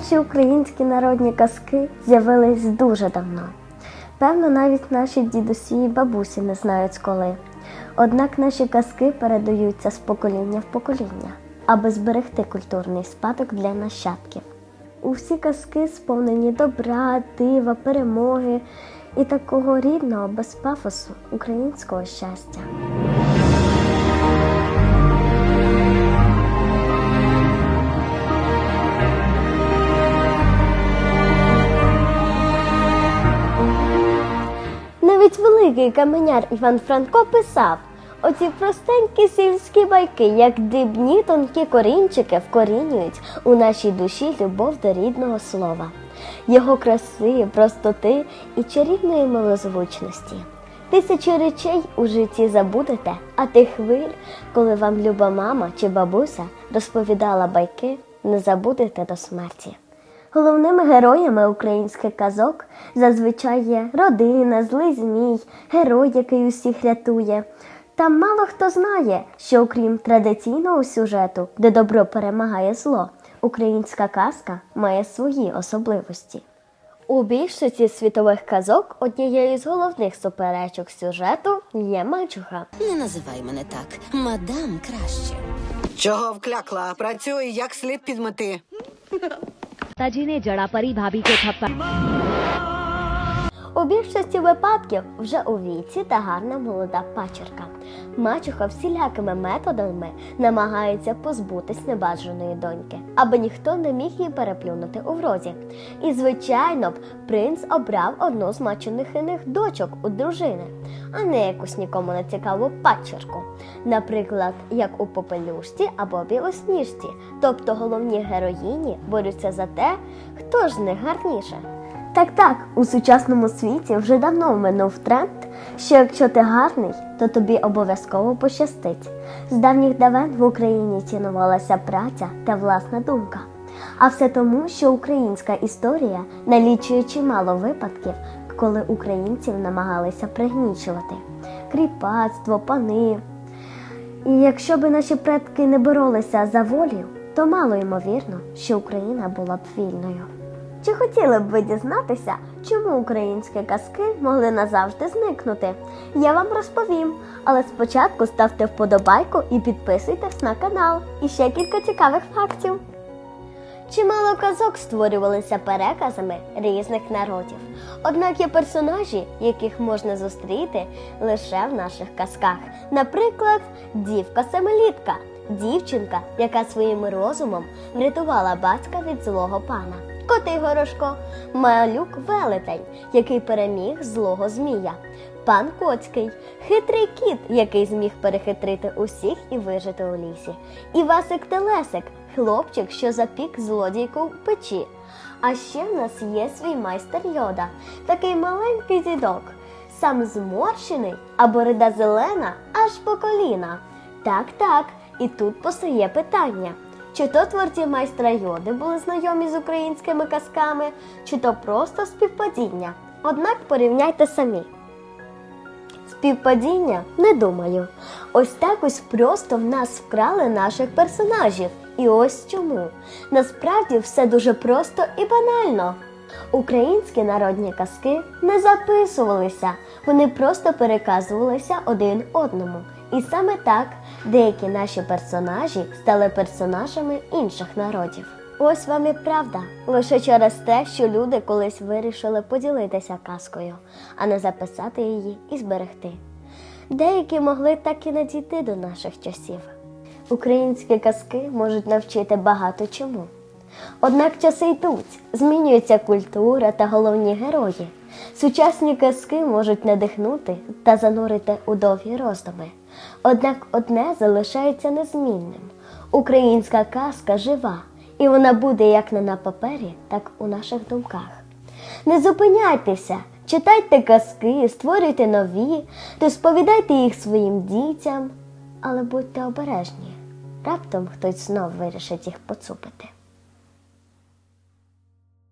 Перші українські народні казки з'явились дуже давно. Певно, навіть наші дідусі і бабусі не знають коли. Однак наші казки передаються з покоління в покоління, аби зберегти культурний спадок для нащадків. Усі казки сповнені добра, дива, перемоги і такого рідного, без пафосу українського щастя. Великий каменяр Іван Франко писав оці простенькі сільські байки, як дрібні тонкі корінчики, вкорінюють у нашій душі любов до рідного слова, його краси, простоти і чарівної милозвучності. Тисячі речей у житті забудете, а тих хвиль, коли вам люба мама чи бабуся розповідала байки, не забудете до смерті. Головними героями українських казок зазвичай є родина, злий змій, герой, який усіх рятує. Та мало хто знає, що окрім традиційного сюжету, де добро перемагає зло, українська казка має свої особливості. У більшості світових казок однією з головних суперечок сюжету є мачуха. Не називай мене так. Мадам краще. Чого вклякла? Працюй як слід підмети. माताजी ने जड़ापरी भाभी को थप्पड़ У більшості випадків вже у віці та гарна молода пачерка. Мачуха всілякими методами намагається позбутись небажаної доньки, аби ніхто не міг її переплюнути у врозі. І, звичайно б, принц обрав одну з мачених дочок у дружини, а не якусь нікому не цікаву пачерку. Наприклад, як у попелюшці або білосніжці. Тобто головні героїні борються за те, хто ж них гарніше. Так, так, у сучасному світі вже давно минув тренд, що якщо ти гарний, то тобі обов'язково пощастить. З давніх давен в Україні цінувалася праця та власна думка. А все тому, що українська історія налічує чимало випадків, коли українців намагалися пригнічувати кріпацтво, пани. І якщо би наші предки не боролися за волю, то мало ймовірно, що Україна була б вільною. Чи хотіли б ви дізнатися, чому українські казки могли назавжди зникнути? Я вам розповім, але спочатку ставте вподобайку і підписуйтесь на канал. І ще кілька цікавих фактів. Чимало казок створювалися переказами різних народів. Однак є персонажі, яких можна зустріти лише в наших казках. Наприклад, дівка семилітка, дівчинка, яка своїм розумом врятувала батька від злого пана. Котий горошко, малюк велетень, який переміг злого змія. Пан Коцький, хитрий кіт, який зміг перехитрити усіх і вижити у лісі. І Васик Телесик, хлопчик, що запік злодійку в печі. А ще в нас є свій майстер йода, такий маленький дідок, сам зморщений або рида зелена аж по коліна. Так, так, і тут постає питання. Чи то творці майстра йоди були знайомі з українськими казками, чи то просто співпадіння. Однак порівняйте самі. Співпадіння не думаю. Ось так ось просто в нас вкрали наших персонажів. І ось чому. Насправді все дуже просто і банально. Українські народні казки не записувалися, вони просто переказувалися один одному. І саме так деякі наші персонажі стали персонажами інших народів. Ось вам і правда, лише через те, що люди колись вирішили поділитися казкою, а не записати її і зберегти. Деякі могли так і не дійти до наших часів. Українські казки можуть навчити багато чому. Однак часи йдуть, змінюється культура та головні герої. Сучасні казки можуть надихнути та занурити у довгі роздуми. Однак одне залишається незмінним. Українська казка жива, і вона буде як не на папері, так у наших думках. Не зупиняйтеся, читайте казки, створюйте нові, розповідайте їх своїм дітям, але будьте обережні. Раптом хтось знов вирішить їх поцупити.